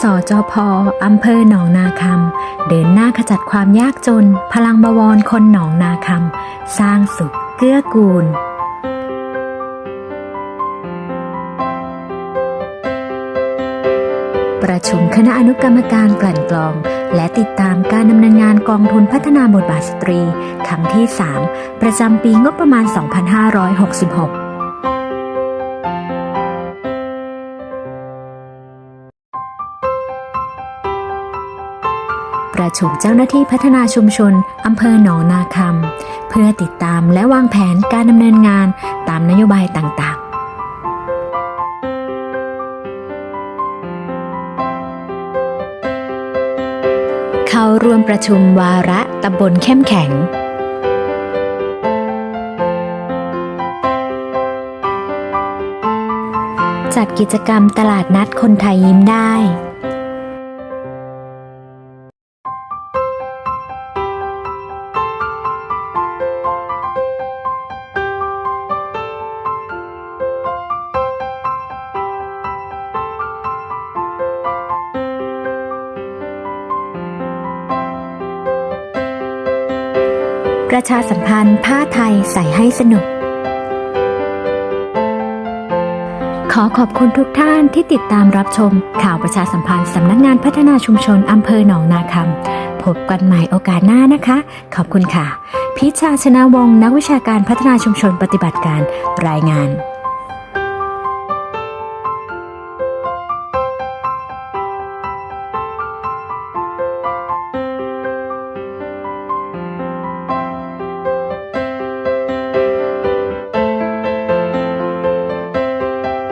สจพอำเภอหนองนาคำ เดินหน้าขจัดความยากจน พลังบวรคนหนองนาคำ สร้างสุขเกื้อกูลประชุมคณะอนุกรรมการกลั่นกรอง และติดตามการดำเนินงานกองทุนพัฒนาบทบาทสตรี ครั้งที่ 3 ประจำปีงบประมาณ 2566 ประชุมเจ้าหน้าที่พัฒนาชุมชนอำเภอหนองนาคำเพื่อติดตามและวางแผนการดำเนินงานตามนโยบายต่างๆเข้าร่วมประชุมวาระตำบลเข้มแข็ง จัดกิจกรรมตลาดนัดคนไทยยิ้มได้ ประชาสัมพันธ์ผ้าไทยใส่ให้สนุก ขอขอบคุณทุกท่านที่ติดตามรับชม ข่าวประชาสัมพันธ์สำนักงานพัฒนาชุมชนอำเภอหนองนาคำพบกันใหม่โอกาสหน้านะคะ ขอบคุณค่ะ พิชาชนะวงศ์นักวิชาการพัฒนาชุมชนปฏิบัติการรายงาน